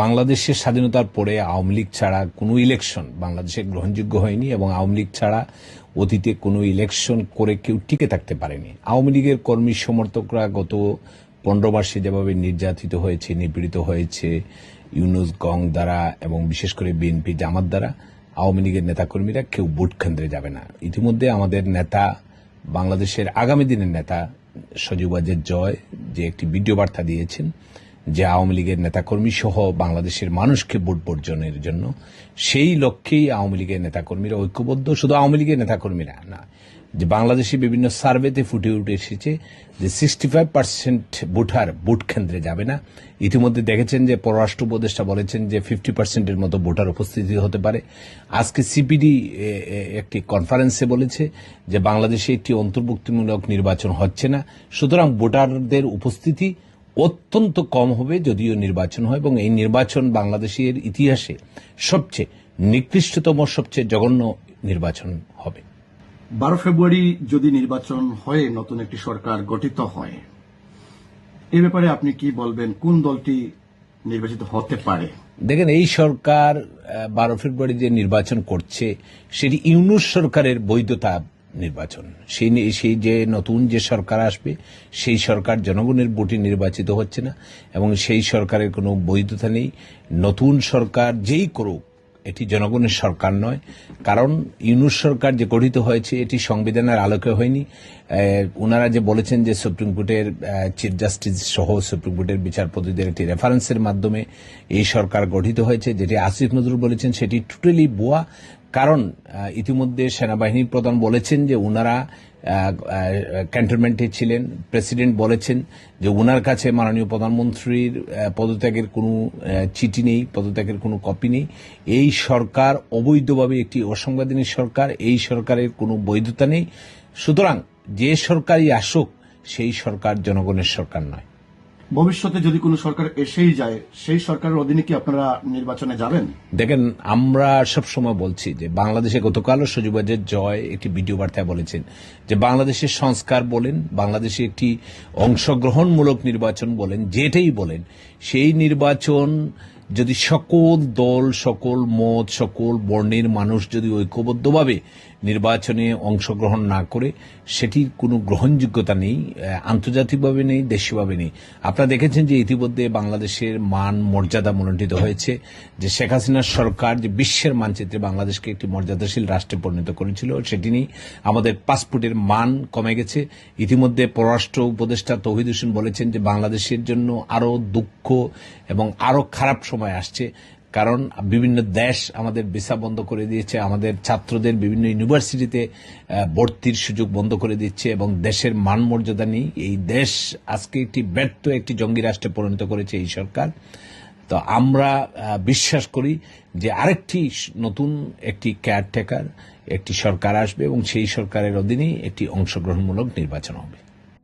বাংলাদেশের স্বাধীনতার পরে আওয়ামী লীগ ছাড়া কোনো ইলেকশন বাংলাদেশে গ্রহণযোগ্য হয়নি এবং আওয়ামী লীগ ছাড়া অতীতে কোনো ইলেকশন করে কেউ টিকে থাকতে পারেনি। আওয়ামী লীগের কর্মী সমর্থকরা গত পনেরো মাসে যেভাবে নির্যাতিত হয়েছে, নিপীড়িত হয়েছে, ইউনুস, গং দ্বারা এবং বিশেষ করে বিএনপি জামাত দ্বারা, আওয়ামী লীগের নেতাকর্মীরা কেউ ভোট কেন্দ্রে যাবে না। ইতিমধ্যে আমাদের নেতা, বাংলাদেশের আগামী দিনের নেতা সজীবাজের জয় যে একটি ভিডিও বার্তা দিয়েছেন যে আওয়ামী লীগের নেতাকর্মী সহ বাংলাদেশের মানুষকে ভোট বর্জনের জন্য, সেই লক্ষ্যেই আওয়ামী লীগের নেতাকর্মীরা ঐক্যবদ্ধ। শুধু আওয়ামী লীগের নেতাকর্মীরা না, যে বাংলাদেশে বিভিন্ন সার্ভেতে ফুটে উঠে এসেছে যে sixty five percent voter vote কেন্দ্রে যাবে না। ইতিমধ্যে দেখেছেন যে পররাষ্ট্র উপদেষ্টা বলেছেন যে ফিফটি পার্সেন্টের মতো ভোটার উপস্থিতি হতে পারে। আজকে সিপিডি একটি কনফারেন্সে বলেছে যে বাংলাদেশে একটি অন্তর্ভুক্তিমূলক নির্বাচন হচ্ছে না। সুতরাং ভোটারদের উপস্থিতি অত্যন্ত কম হবে যদিও নির্বাচন হয় এবং এই নির্বাচন বাংলাদেশের ইতিহাসে সবচেয়ে নিকৃষ্টতম সবচেয়ে জঘন্য নির্বাচন হবে। বারো ফেব্রুয়ারি যদি নির্বাচন হয়ে নতুন একটি সরকার গঠিত হয় এ ব্যাপারে আপনি কি বলবেন? কোন দলটি নির্বাচিত হতে পারে? দেখেন এই সরকার বারো ফেব্রুয়ারি যে নির্বাচন করছে সেটি ইউনুস সরকারের বৈধতা নির্বাচন। সেই সেই যে নতুন যে সরকার আসবে, সেই সরকার জনগণের ভোটে নির্বাচিত হচ্ছে না এবং সেই সরকারের কোনো বৈধতা নেই। নতুন সরকার যেই করুক, এটি জনগণের সরকার নয়। কারণ ইউনুস সরকার যে গঠিত হয়েছে, এটি সংবিধানের আলোকে হয়নি। ওনারা যে বলেছেন যে সুপ্রিম কোর্টের চিফ জাস্টিস সহ সুপ্রিম কোর্টের বিচারপতিদের একটি রেফারেন্সের মাধ্যমে এই সরকার গঠিত হয়েছে, যেটি আসিফ নজরুল বলেছেন, সেটি টোটালি ভুয়া। কারণ ইতিমধ্যে সেনাবাহিনীর প্রধান বলেছেন যে ওনারা ক্যান্টনমেন্টে ছিলেন। প্রেসিডেন্ট বলেছেন যে ওনার কাছে মাননীয় প্রধানমন্ত্রীর পদত্যাগের কোনো চিঠি নেই, পদত্যাগের কোনো কপি নেই। এই সরকার অবৈধভাবে একটি অসাংবিধানিক সরকার, এই সরকারের কোনো বৈধতা নেই। সুতরাং যে সরকারই আসুক, সেই সরকার জনগণের সরকার নয়। ভবিষ্যতে যদি কোনো সরকার এসেই যায়, সেই সরকারের অধীনে কি আপনারা নির্বাচনে যাবেন? দেখেন, আমরা সবসময় বলছি যে বাংলাদেশে গতকালও সজীবাজের জয় একটি ভিডিও বার্তায় বলেছেন যে বাংলাদেশের সংস্কার বলেন, বাংলাদেশে একটি অংশগ্রহণমূলক নির্বাচন বলেন, যেটাই বলেন, সেই নির্বাচন যদি সকল দল, সকল মত, সকল বর্ণের মানুষ যদি ঐক্যবদ্ধভাবে নির্বাচনে অংশগ্রহণ না করে, সেটির কোনো গ্রহণযোগ্যতা নেই আন্তর্জাতিকভাবে নেই, দেশীয়ভাবে নেই। আপনারা দেখেছেন যে ইতিমধ্যে বাংলাদেশের মান মর্যাদা মনোনীত হয়েছে, যে শেখ হাসিনার সরকার যে বিশ্বের মানচিত্রে বাংলাদেশকে একটি মর্যাদাশীল রাষ্ট্রে পরিণত করেছিল, সেটি নেই আমাদের পাসপোর্টের মান কমে গেছে। ইতিমধ্যে পররাষ্ট্র উপদেষ্টা তৌহিদ হোসেন বলেছেন যে বাংলাদেশের জন্য আরও দুঃখ এবং আরও খারাপ সময় আসছে। কারণ বিভিন্ন দেশ আমাদের ভিসা বন্ধ করে দিয়েছে, আমাদের ছাত্রদের বিভিন্ন ইউনিভার্সিটিতে ভর্তির সুযোগ বন্ধ করে দিচ্ছে এবং দেশের মান মর্যাদা নেই এই দেশ আজকে একটি ব্যর্থ একটি জঙ্গি রাষ্ট্রে পরিণত করেছে এই সরকার। তো আমরা বিশ্বাস করি যে আরেকটি নতুন একটি কেয়ারটেকার একটি সরকার আসবে এবং সেই সরকারের অধীনেই একটি অংশগ্রহণমূলক নির্বাচন হবে।